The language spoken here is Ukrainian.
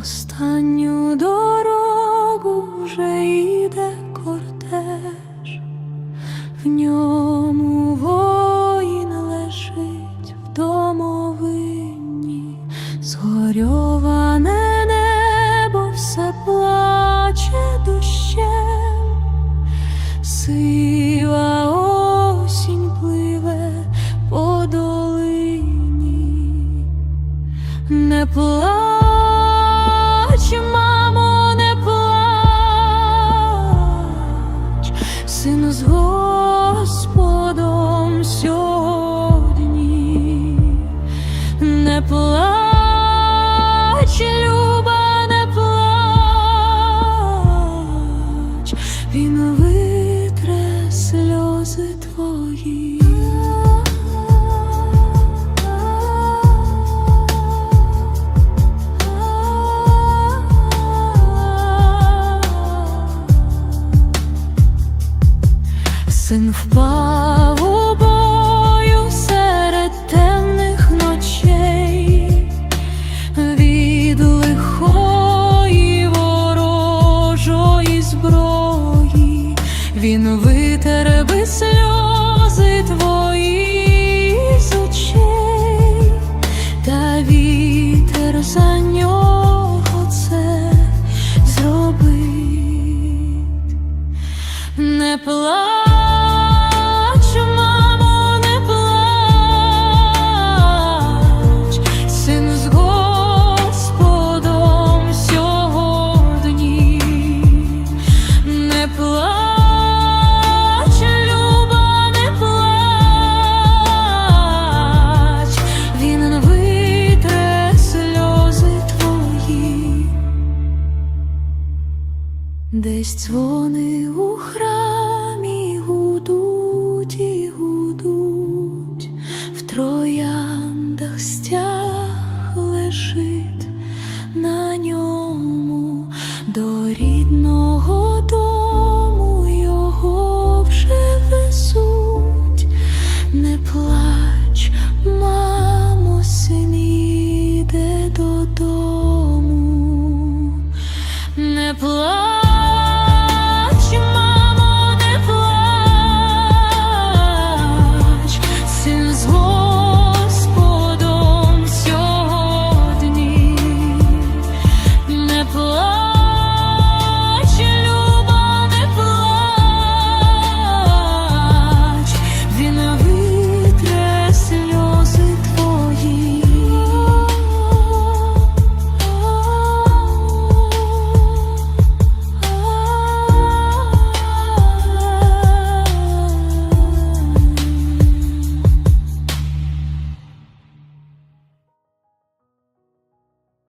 Останню дорогу вже йде кортеж, в ньому воїн лежить в домовині, згорьоване небо все плаче дощем, сива осінь пливе по долині, не плаче. Син впав у бою серед темних ночей, від лихої ворожої зброї, він витерби сльози Десь дзвони у храмі гудуть і гудуть, в трояндах стяг лежить на ньому до рідних.